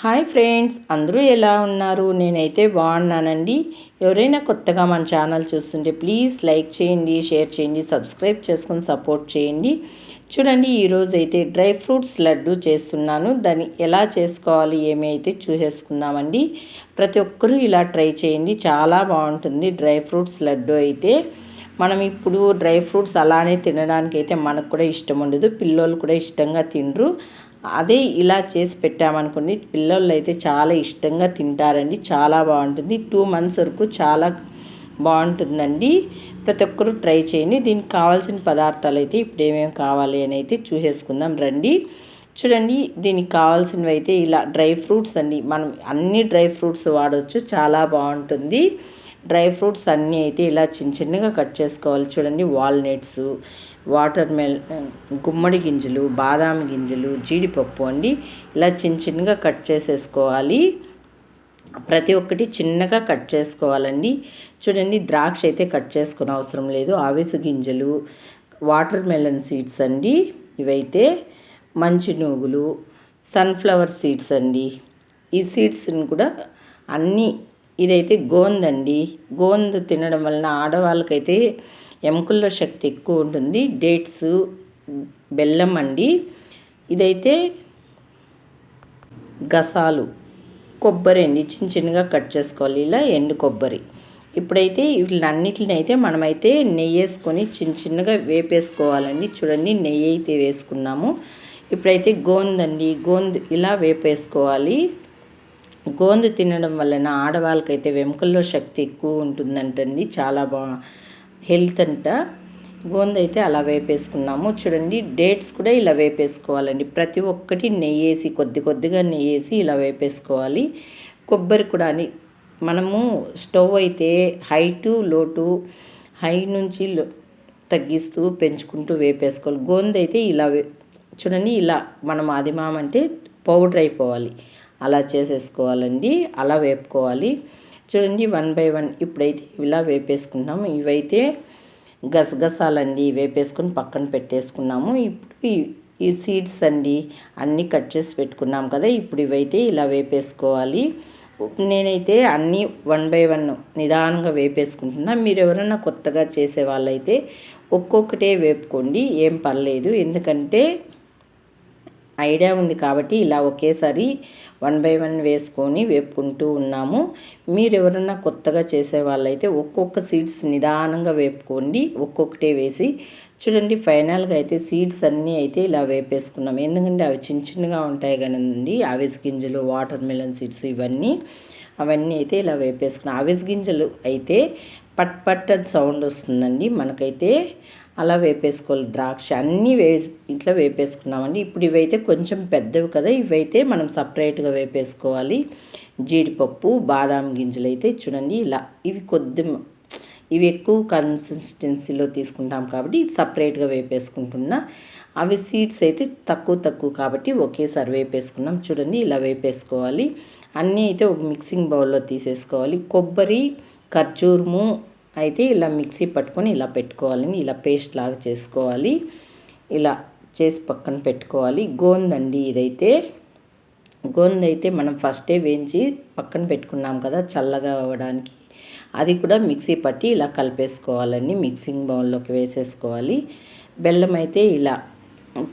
Hi friends అందరూ ఎలా ఉన్నారు? నేనైతే బాగున్నానండి. ఎవరైనా కొత్తగా మన ఛానల్ చూస్తుంటే ప్లీజ్ లైక్ చేయండి షేర్ చేయండి సబ్స్క్రైబ్ చేసుకొని సపోర్ట్ చేయండి. చూడండి ఈరోజు అయితే డ్రై ఫ్రూట్స్ లడ్డు చేస్తున్నాను. దాన్ని ఎలా చేసుకోవాలి ఏమి అయితే చూసేసుకుందామండి. ప్రతి ఒక్కరూ ఇలా ట్రై చేయండి. చాలా బాగుంటుంది డ్రై ఫ్రూట్స్ లడ్డు అయితే. మనం ఇప్పుడు డ్రై ఫ్రూట్స్ అలానే తినడానికి అయితే మనకు కూడా ఇష్టం ఉండదు. పిల్లలు కూడా ఇష్టంగా తినరు. అదే ఇలా చేసి పెట్టామనుకోండి పిల్లలు అయితే చాలా ఇష్టంగా తింటారండి చాలా బాగుంటుంది. టూ మంత్స్ వరకు చాలా బాగుంటుందండి. ప్రతి ఒక్కరూ ట్రై చేయండి. దీనికి కావాల్సిన పదార్థాలు అయితే ఇప్పుడు ఏమేమి కావాలి అని అయితే చూసేసుకుందాం రండి. చూడండి దీనికి కావాల్సినవి అయితే ఇలా డ్రై ఫ్రూట్స్ అండి మనం అన్ని డ్రై ఫ్రూట్స్ వాడవచ్చు చాలా బాగుంటుంది. డ్రై ఫ్రూట్స్ అన్నీ అయితే ఇలా చిన్న చిన్నగా కట్ చేసుకోవాలి. చూడండి వాల్నట్స్ వాటర్ మెల్ గుమ్మడి గింజలు బాదాం గింజలు జీడిపప్పు అండి. ఇలా చిన్న చిన్నగా కట్ చేసేసుకోవాలి. ప్రతి ఒక్కటి చిన్నగా కట్ చేసుకోవాలండి. చూడండి ద్రాక్ష అయితే కట్ చేసుకునే అవసరం లేదు. ఆవిసు గింజలు వాటర్ మెలన్ సీడ్స్ అండి. ఇవైతే మంచి నూగులు సన్ఫ్లవర్ సీడ్స్ అండి. ఈ సీడ్స్ని కూడా అన్నీ ఇదైతే గోందండి. గోంద తినడం వలన ఆడవాళ్ళకైతే ఎముకల్లో శక్తి ఎక్కువ ఉంటుంది. డేట్స్ బెల్లం అండి. ఇదైతే గసాలు కొబ్బరి అండి. చిన్న చిన్నగా కట్ చేసుకోవాలి. ఇలా ఎండు కొబ్బరి. ఇప్పుడైతే వీటిని అయితే మనమైతే నెయ్యి వేసుకొని చిన్న చిన్నగా వేపేసుకోవాలండి. చూడండి నెయ్యి అయితే వేసుకున్నాము. ఇప్పుడైతే గోందండి గోంద్ ఇలా వేపేసుకోవాలి. గోందు తినడం వలన ఆడవాళ్ళకైతే వెముకల్లో శక్తి ఎక్కువ ఉంటుందంటండి. చాలా బా హెల్త్ అంట. గోంద అయితే అలా వేపేసుకున్నాము. చూడండి డేట్స్ కూడా ఇలా వేపేసుకోవాలండి. ప్రతి ఒక్కటి నెయ్యి వేసి కొద్ది కొద్దిగా నెయ్యి వేసి ఇలా వేపేసుకోవాలి. కొబ్బరి కూడా అని మనము స్టవ్ అయితే హైటు లోటు హై నుంచి తగ్గిస్తూ పెంచుకుంటూ వేపేసుకోవాలి. గోంద అయితే ఇలా చూడండి ఇలా మనం ఆదిమామంటే పౌడర్ అయిపోవాలి. అలా చేసేసుకోవాలండి. అలా వేపుకోవాలి. చూడండి వన్ బై వన్ ఇప్పుడైతే ఇలా వేపేసుకున్నాము ఇవైతే గసగసాలండి వేపేసుకుని పక్కన పెట్టేసుకున్నాము. ఇప్పుడు ఈ సీడ్స్ అండి అన్నీ కట్ చేసి పెట్టుకున్నాం కదా ఇప్పుడు ఇవైతే ఇలా వేపేసుకోవాలి. నేనైతే అన్నీ వన్ బై వన్ నిదానంగా వేపేసుకుంటున్నా. మీరు ఎవరైనా కొత్తగా చేసే వాళ్ళైతే ఒక్కొక్కటే వేపుకోండి ఏం పర్లేదు. ఎందుకంటే ఐడియా ఉంది కాబట్టి ఇలా ఒకేసారి వన్ బై వన్ వేసుకొని వేపుకుంటూ ఉన్నాము. మీరు ఎవరన్నా కొత్తగా చేసే వాళ్ళైతే ఒక్కొక్క సీడ్స్ నిదానంగా వేపుకోండి. ఒక్కొక్కటే వేసి చూడండి ఫైనల్గా అయితే సీడ్స్ అన్నీ అయితే ఇలా వేపేసుకున్నాం. ఎందుకంటే అవి చిన్న చిన్నగా ఉంటాయి కదండి ఆవిస్ గింజలు వాటర్ మెలన్ సీడ్స్ ఇవన్నీ. అవన్నీ అయితే ఇలా వేపేసుకున్నాం. ఆవిస్ గింజలు అయితే పట్ పట్ అని సౌండ్ వస్తుందండి. మనకైతే అలా వేపేసుకోవాలి. ద్రాక్ష అన్నీ వేసి ఇట్లా వేపేసుకున్నామండి. ఇప్పుడు ఇవైతే కొంచెం పెద్దవి కదా ఇవైతే మనం సపరేట్గా వేపేసుకోవాలి. జీడిపప్పు బాదాం గింజలు అయితే చూడండి ఇలా ఇవి కొద్ది ఇవి ఎక్కువ కన్సిస్టెన్సీలో తీసుకుంటాం కాబట్టి సపరేట్గా వేపేసుకుంటున్నా. అవి సీడ్స్ అయితే తక్కువ తక్కువ కాబట్టి ఒకేసారి వేపేసుకున్నాం. చూడండి ఇలా వేపేసుకోవాలి. అన్నీ అయితే ఒక మిక్సింగ్ బౌల్లో తీసేసుకోవాలి. కొబ్బరి ఖర్జూరము అయితే ఇలా మిక్సీ పట్టుకొని ఇలా పెట్టుకోవాలని ఇలా పేస్ట్ లాగా చేసుకోవాలి. ఇలా చేసి పక్కన పెట్టుకోవాలి. గోందండి ఇదైతే. గోంద అయితే మనం ఫస్టే వేయించి పక్కన పెట్టుకున్నాం కదా చల్లగా అవ్వడానికి. అది కూడా మిక్సీ పట్టి ఇలా కలిపేసుకోవాలండి. మిక్సింగ్ బౌల్లోకి వేసేసుకోవాలి. బెల్లం అయితే ఇలా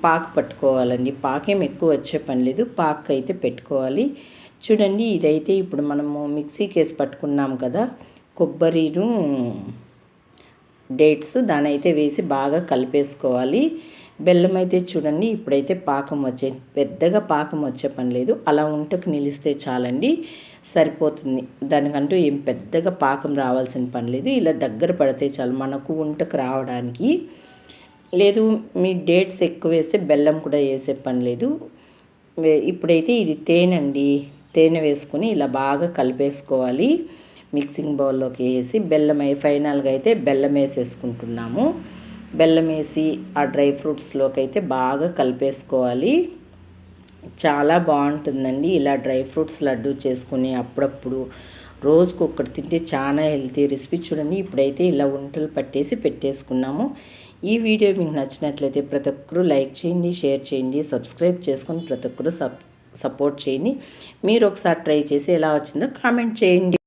పాకు పట్టుకోవాలండి. పాకేం ఎక్కువ వచ్చే పని లేదు. పాకు అయితే పెట్టుకోవాలి. చూడండి ఇదైతే ఇప్పుడు మనము మిక్సీకి వేసి పట్టుకున్నాం కదా. కొబ్బరిను డేట్స్ దాని అయితే వేసి బాగా కలిపేసుకోవాలి. బెల్లం అయితే చూడండి ఇప్పుడైతే పాకం వచ్చే పెద్దగా పాకం వచ్చే పని లేదు. అలా ఉంటకు నిలిస్తే చాలండి సరిపోతుంది. దానికంటూ ఏం పెద్దగా పాకం రావాల్సిన పని లేదు. ఇలా దగ్గర పడితే చాలు మనకు వంటకు రావడానికి. లేదు మీ డేట్స్ ఎక్కువ వేస్తే బెల్లం కూడా వేసే పని లేదు. ఇప్పుడైతే ఇది తేనె అండి తేనె వేసుకొని ఇలా బాగా కలిపేసుకోవాలి. మిక్సింగ్ బౌల్లోకి వేసి బెల్లం ఫైనల్గా అయితే బెల్లం వేసేసుకుంటున్నాము. బెల్లం వేసి ఆ డ్రై ఫ్రూట్స్లోకి అయితే బాగా కలిపేసుకోవాలి. చాలా బాగుంటుందండి ఇలా డ్రై ఫ్రూట్స్ లడ్డు చేసుకుని అప్పుడప్పుడు రోజుకు ఒక్కటి తింటే చాలా హెల్తీ రెసిపీ చూడండి. ఇప్పుడైతే ఇలా వంటలు పట్టేసి పెట్టేసుకున్నాము. ఈ వీడియో మీకు నచ్చినట్లయితే ప్రతి ఒక్కరూ లైక్ చేయండి షేర్ చేయండి సబ్స్క్రైబ్ చేసుకొని ప్రతి ఒక్కరూ సప్ సపోర్ట్ చేయండి. మీరు ఒకసారి ట్రై చేసి ఎలా వచ్చిందో కామెంట్ చేయండి.